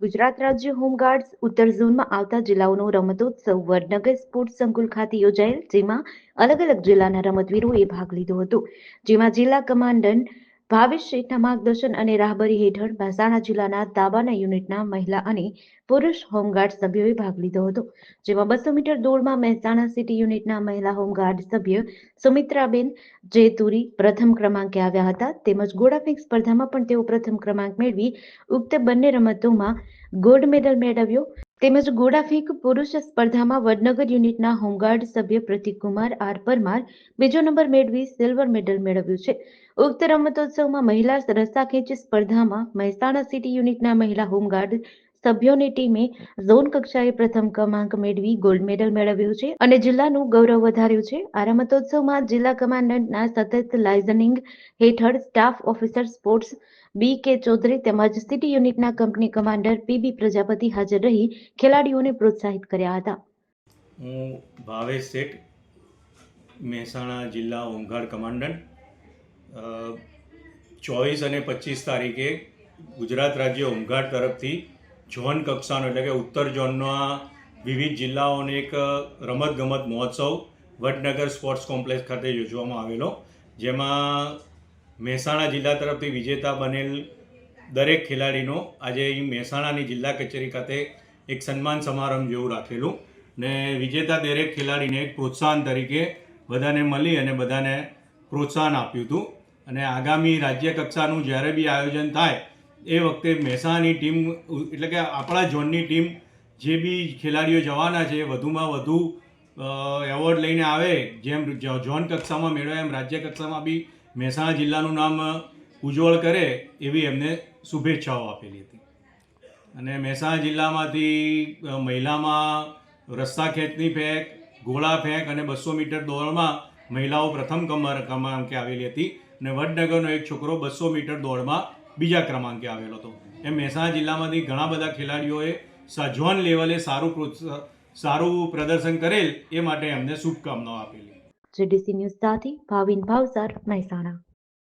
ગુજરાત રાજ્ય હોમગાર્ડ્સ ઉત્તર ઝોનમાં આવતા જિલ્લાઓનો રમતોત્સવ વડનગર સ્પોર્ટ્સ સંકુલ ખાતે યોજાયેલ, જેમાં અલગ અલગ જિલ્લાના રમતવીરોએ ભાગ લીધો હતો. જેમાં જિલ્લા કમાન્ડન્ટ ભાવેશ શેઠના માર્ગદર્શન અને રાહબરી હેઠળ મહેસાણા જિલ્લાના દાબાના યુનિટના મહિલા અને પુરુષ હોમગાર્ડ સભ્યોએ ભાગ લીધો હતો, જેમાં બસો મીટર દોડમાં મહેસાણા સિટી યુનિટના મહિલા હોમગાર્ડ સભ્ય સુમિત્રાબેન જેતુરી પ્રથમ ક્રમાંકે આવ્યા હતા, તેમજ ગોળાફેંક સ્પર્ધામાં પણ તેઓ પ્રથમ ક્રમાંક મેળવી, ઉક્ત બંને રમતોમાં ગોલ્ડ મેડલ મેળવ્યો. તેમજ ગોળાફેંક પુરુષ સ્પર્ધામાં વડનગર યુનિટના હોમગાર્ડ સભ્ય પ્રતિકકુમાર આર પરમાર બીજો નંબર મેળવી સિલ્વર મેડલ મેળવ્યું છે. ઉક્ત રમતોત્સવમાં મહિલા રસ્સાખેંચ સ્પર્ધામાં મહેસાણા સિટી યુનિટના મહિલા હોમગાર્ડ સભ્યોની ટીમે ઝોન કક્ષાએ પ્રથમ ક્રમાંક મેળવી ગોલ્ડ મેડલ મેળવ્યું છે અને જિલ્લાનું ગૌરવ વધાર્યું છે. આ રમતોત્સવમાં જિલ્લા કમાન્ડન્ટના સતત લાઇઝનિંગ હેઠળ સ્ટાફ ઓફિસર, સ્પોર્ટ્સ, બી કે ચૌધરી તેમજ સિટી યુનિટના company commander P B Prajapati હાજર રહી ખેલાડીઓને પ્રોત્સાહિત કર્યા હતા. હું ભાવેશ શેઠ, મહેસાણા જિલ્લા હોમગાર્ડ કમાન્ડન્ટ. ચોવીસ અને પચીસ તારીખે ગુજરાત રાજ્ય હોમગાર્ડ તરફથી ઝોન કક્ષાનો, એટલે કે ઉત્તર ઝોનના વિવિધ જિલ્લાઓને એક રમતગમત મહોત્સવ વડનગર સ્પોર્ટ્સ કોમ્પ્લેક્સ ખાતે યોજવામાં આવેલો. જેમાં મહેસાણા જિલ્લા તરફથી વિજેતા બનેલ દરેક ખેલાડીનો આજે અહીં મહેસાણાની જિલ્લા કચેરી ખાતે એક સન્માન સમારંભ જેવું રાખેલું ને વિજેતા દરેક ખેલાડીને એક પ્રોત્સાહન તરીકે બધાને મળી અને બધાને પ્રોત્સાહન આપ્યું હતું. અને આગામી રાજ્ય કક્ષાનું જ્યારે બી આયોજન થાય એ વખતે મહેસાણાની ટીમ, એટલે કે આપણા ઝોનની ટીમ, જે બી ખેલાડીઓ જવાના છે, વધુમાં વધુ એવોર્ડ લઈને આવે, જેમ ઝોન કક્ષામાં મેળવે એમ રાજ્ય કક્ષામાં બી મહેસાણા જિલ્લાનું નામ ઉજ્જવળ કરે, એવી એમને શુભેચ્છાઓ આપેલી હતી. અને મહેસાણા જિલ્લામાંથી મહિલામાં રસ્તા ખેંચની ફેંક, ગોળા ફેંક અને બસો મીટર દોડમાં મહિલાઓ પ્રથમ કમર ક્રમાંકે આવેલી હતી. અને વડનગરનો એક છોકરો બસો મીટર દોડમાં બીજા ક્રમાંકે આવેલો હતો. એમ મહેસાણા જિલ્લામાંથી ઘણા બધા ખેલાડીઓએ સજવાન લેવલે સારું પ્રોત્સાહન સારું પ્રદર્શન કરેલ એ માટે એમને શુભકામનાઓ આપેલી. જીડીસી ન્યૂઝ સાથે ભાવિન ભાવસાર મહેસાણા.